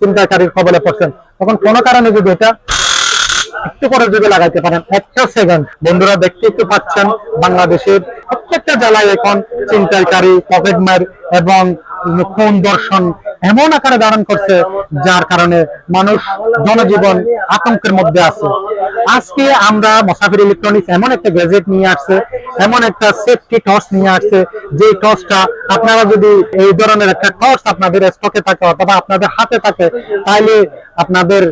চিন্তাকারীর কবলে পড়ছেন। তখন কোনো কারণে যদি এটা একটু করে যদি লাগাইতে পারেন, একটা সেকেন্ড বন্ধুরা দেখতে একটু পাচ্ছেন বাংলাদেশের প্রত্যেকটা জেলায় এখন চিন্তাকারী পকেটমার এবং কোন দর্শন এমন আকারে ধারণ করছে, যার কারণে মানুষ জনজীবন আতঙ্কের মধ্যে আছে। আজকে আমরা মোসাফির ইলেকট্রনিক্স এমন একটা গ্যাজেট নিয়ে আসছে এমন একটা সেফটি টর্চ নিয়ে আসছে যে টর্চটা আপনারা যদি এই ধরনের একটা টর্চ আপনাদের স্টকে থাকে অথবা আপনাদের হাতে থাকে তাহলে আপনাদের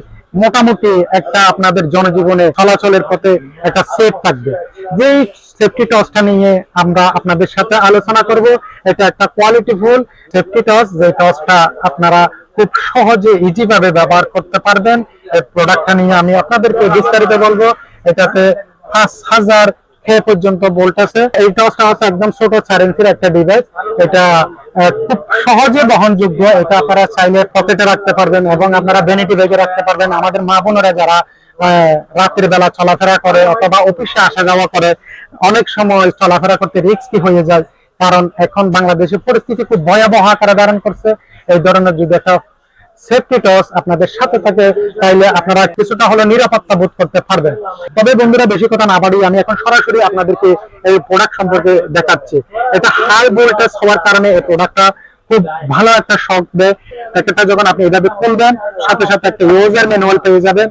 মোটামুটি একটা আপনাদের জনজীবনে চলাচলের পথে একটা সেফ থাকবে। যেই সেফটি টসটা নিয়ে আমরা আপনাদের সাথে আলোচনা করব, এটা একটা কোয়ালিটি কোয়ালিটিফুল সেফটি টস যে টসটা আপনারা খুব সহজে ইজি ভাবে ব্যবহার করতে পারবেন। এই প্রোডাক্টটা নিয়ে আমি আপনাদেরকে বিস্তারিত বলব। এটাতে পাঁচ হাজার কে পর্যন্ত বোল্ট আছে। এই টসটা একদম ছোট একটা ডিভাইস এটা খুব সহজে বহনযোগ্য। এটা আপনারা চাইলে পকেটে রাখতে পারবেন এবং আপনারা ভ্যানিটি ব্যাগে রাখতে পারবেন। আমাদের মা বোনেরা যারা রাতের বেলা চলাফেরা করে অথবা অফিসে আসা যাওয়া করে, অনেক সময় চলাফেরা করতে রিস্কি হয়ে যায়। কারণ এখন বাংলাদেশের পরিস্থিতি খুব ভয়াবহ আকারে ধারণ করছে। এই ধরনের যদি একটা সেফটি টর্চ আপনাদের সাথে থাকে, তাইলে আপনারা কিছুটা হলে নিরাপত্তা বোধ করতে পারবেন। তবে বন্ধুরা, বেশি কথা না বাড়ি আমি এখন সরাসরি আপনাদেরকে এই প্রোডাক্ট সম্পর্কে দেখাচ্ছি। এটা হাই ভোল্টেজ হওয়ার কারণে এই প্রোডাক্টটা খুব ভালো একটা শখ দেয়। প্যাকেটটা যখন আপনি এভাবে খুলবেন, সাথে সাথে একটা ইউজার ম্যানুয়াল পেয়ে যাবেন।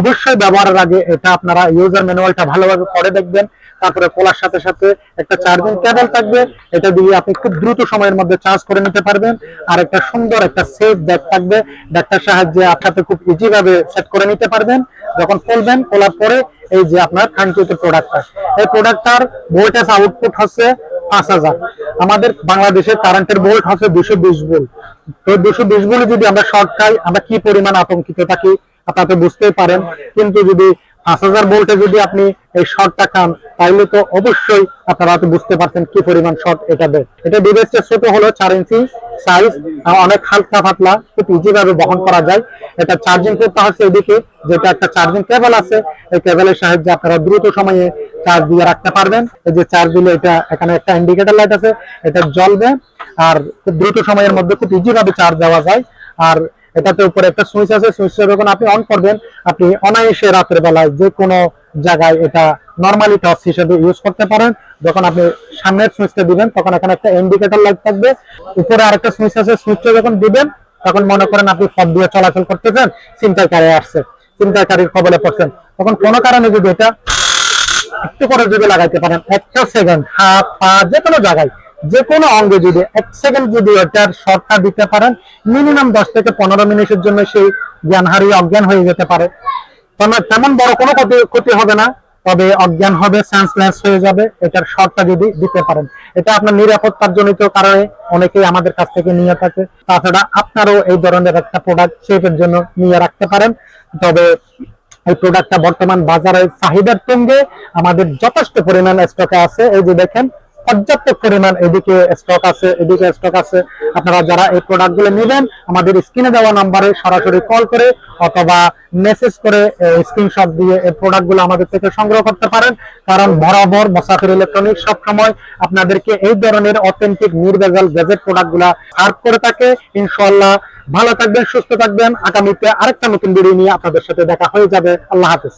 অবশ্যই ব্যবহারের আগে এটা আপনারা ইউজার ম্যানুয়ালটা ভালোভাবে পড়ে দেখবেন। তারপরে খোলার সাথে সাথে একটা চার্জিং কেবল থাকবে। এটা দিয়ে আপনি খুব দ্রুত সময়ের মধ্যে চার্জ করে নিতে পারবেন। আর একটা সুন্দর একটা সেফ ব্যাগ থাকবে। ব্যাগটার সাহায্যে আপনাকে খুব ইজি ভাবে সেট করে নিতে পারবেন। যখন খুলবেন, খোলার পরে এই যে আপনার কাঙ্ক্ষিত প্রোডাক্টটা এই প্রোডাক্টটার ভোল্টেজ আউটপুট হচ্ছে পাঁচ হাজার। আমাদের বাংলাদেশের কারেন্টের ভোল্ট হচ্ছে দুশো বিশ ভোল্ট তো দুশো বিশ ভোল্ট যদি আমরা শর্ট খাই, আমরা কি পরিমাণ আতঙ্কিত থাকি? আপনারা তো বুঝতেই পারেন। কিন্তু যদি পাঁচ হাজার ভোল্টে যদি আপনি এই শর্টটা খান তাহলে তো অবশ্যই আপনারা তো বুঝতে পারছেন কি পরিমাণ শর্ট এটা দেয়। এটা ডিভাইসটা ছোট হলো চার ইঞ্চি সাইজ অনেক হালকা পাতলা, খুব ইজি ভাবে বহন করা যায়। এটা চার্জিং করতে হচ্ছে এদিকে যেটা একটা চার্জিং কেবল আছে, এই কেবলের সাহায্যে আপনারা দ্রুত সময়ে চার্জ দিয়ে রাখতে পারবেন। এই যে চার্জ দিলে এটা, এখানে একটা ইন্ডিকেটর লাইট আছে, এটা জ্বলবে, আর খুব দ্রুত সময়ের মধ্যে খুব ইজি ভাবে চার্জ দেওয়া যায়। আর এটাতে উপরে একটা সুইচ আছে, সুইচটা যখন আপনি অন করবেন, আপনি অনায়াসে রাতের বেলায় যে কোনো জায়গায় এটা নর্মালি টর্চ হিসেবে ইউজ করতে পারেন। যখন আপনি সামনের সুইচটা দিবেন, তখন এখানে একটা ইন্ডিকেটর লাইট থাকবে। উপরে আরেকটা সুইচ আছে, সুইচটা যখন দিবেন, তখন মনে করেন আপনি পথ দিয়ে চলাচল করতেছেন চিন্তাকারী আসছে চিন্তাকারীর কবলে পড়ছেন। তখন কোনো কারণে যদি এটা একটু করে যদি লাগাইতে পারেন, একটা সেকেন্ড হাত, পা যে কোনো জায়গায় যে কোনো অঙ্গে যদি এক সেকেন্ড যদি ওটার শর্টটা দিতে পারেন মিনিমাম দশ থেকে পনেরো মিনিটের জন্য সেই জ্ঞান হারিয়ে অজ্ঞান হয়ে যেতে পারে। তেমন বড় কোনো ক্ষতি ক্ষতি হবে না, তবে অজ্ঞান হবে সেন্সলেস হয়ে যাবে, এটার শর্টটা যদি দিতে পারেন। এটা আপনার নিরাপত্তার জনিত কারণে অনেকেই আমাদের কাছ থেকে নিয়ে থাকে। তাছাড়া আপনারও এই ধরনের একটা প্রোডাক্ট সেফের জন্য নিয়ে রাখতে পারেন। তবে এই প্রোডাক্টটা বর্তমান বাজারে চাহিদার সঙ্গে আমাদের যথেষ্ট পরিমাণ স্টকে আছে। এই যে দেখেন পর্যাপ্ত পরিমাণ এদিকে স্টক আছে, এদিকে স্টক আছে। আপনারা যারা এই প্রোডাক্টগুলো নেবেন, আমাদের স্ক্রিনে দেওয়া নাম্বারে সরাসরি কল করে অথবা মেসেজ করে স্ক্রিনশট দিয়ে এই প্রোডাক্টগুলো আমাদের থেকে সংগ্রহ করতে পারেন। কারণ বরাবর মোসাফির ইলেকট্রনিক সবসময় আপনাদেরকে এই ধরনের অথেন্টিক নির্ভেজাল গ্যাজেট প্রোডাক্টগুলা সার্ভ করে থাকে। ইনশাল্লাহ ভালো থাকবেন, সুস্থ থাকবেন। আগামীতে আরেকটা নতুন ভিডিও নিয়ে আপনাদের সাথে দেখা হয়ে যাবে। আল্লাহ হাফেজ।